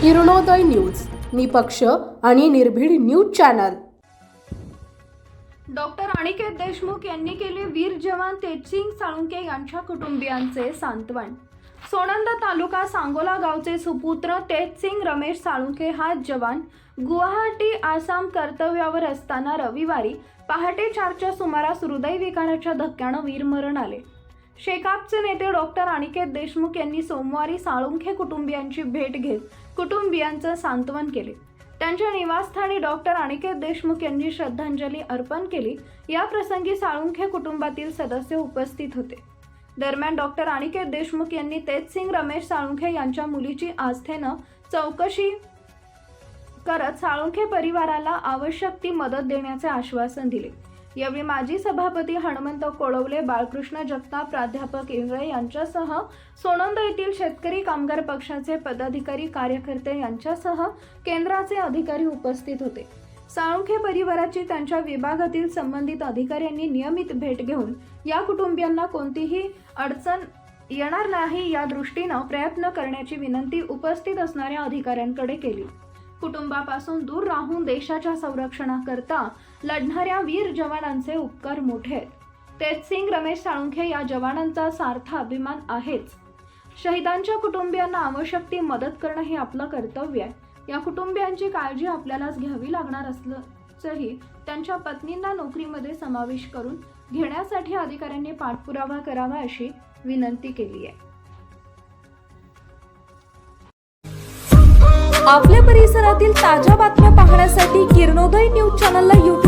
Kiranoday news निपक्ष आणि निर्भीड news channel. Doctor Aniket Deshmukh यांनी केले वीर जवान तेजसिंग साळुंके यांच्या कुटुंबियांचे सांत्वन. सोनंद तालुका सांगोला गावचे सुपुत्र तेजसिंग रमेश साळुंके हा जवान गुवाहाटी आसाम कर्तव्यावर असताना रविवारी पहाटे चारच्या सुमारास हृदयविकाराच्या धक्क्यानं वीरमरण आले. शेकापचे नेते डॉक्टर अनिकेत देशमुख यांनी सोमवारी साळुंखे कुटुंबियांची भेट घेत कुटुंबियांचं सांत्वन केले. त्यांच्या निवासस्थानी डॉक्टर अनिकेत देशमुख यांनी श्रद्धांजली अर्पण केली. या प्रसंगी साळुंखे कुटुंबातील सदस्य उपस्थित होते. दरम्यान डॉक्टर अनिकेत देशमुख यांनी तेजसिंग रमेश साळुंखे यांच्या मुलीची आस्थेनं चौकशी करत साळुंखे परिवाराला आवश्यक ती मदत देण्याचे आश्वासन दिले. यावेळी माजी सभापती हनुमंत कोळवले बाळकृष्ण जगताप प्राध्यापक इंगळे यांच्यासह सोनंद येथील शेतकरी कामगार पक्षाचे पदाधिकारी कार्यकर्ते यांच्यासह केंद्राचे अधिकारी उपस्थित होते. साळुंखे परिवाराची त्यांच्या विभागातील संबंधित अधिकाऱ्यांनी नियमित भेट घेऊन या कुटुंबियांना कोणतीही अडचण येणार नाही या दृष्टीनं प्रयत्न करण्याची विनंती उपस्थित असणाऱ्या अधिकाऱ्यांकडे केली. कुटुंबापासून दूर राहून देशाच्या संरक्षणाकरता लढणाऱ्या वीर जवानांचे उपकार मोठे आहेत. तेजसिंग रमेश साळुंखे या जवानांचा सार्थ अभिमान आहेच. शहीदांच्या कुटुंबियांना आवश्यक ती मदत करणं हे आपलं कर्तव्य आहे. या कुटुंबियांची काळजी आपल्यालाच घ्यावी लागणार असल्याचंही त्यांच्या पत्नींना नोकरीमध्ये समावेश करून घेण्यासाठी अधिकाऱ्यांनी पाठपुरावा करावा अशी विनंती केली आहे. आपल्या परिसरातील ताज्या बातम्या पाहण्यासाठी किरणोदय न्यूज चॅनलला यूट्यूबवर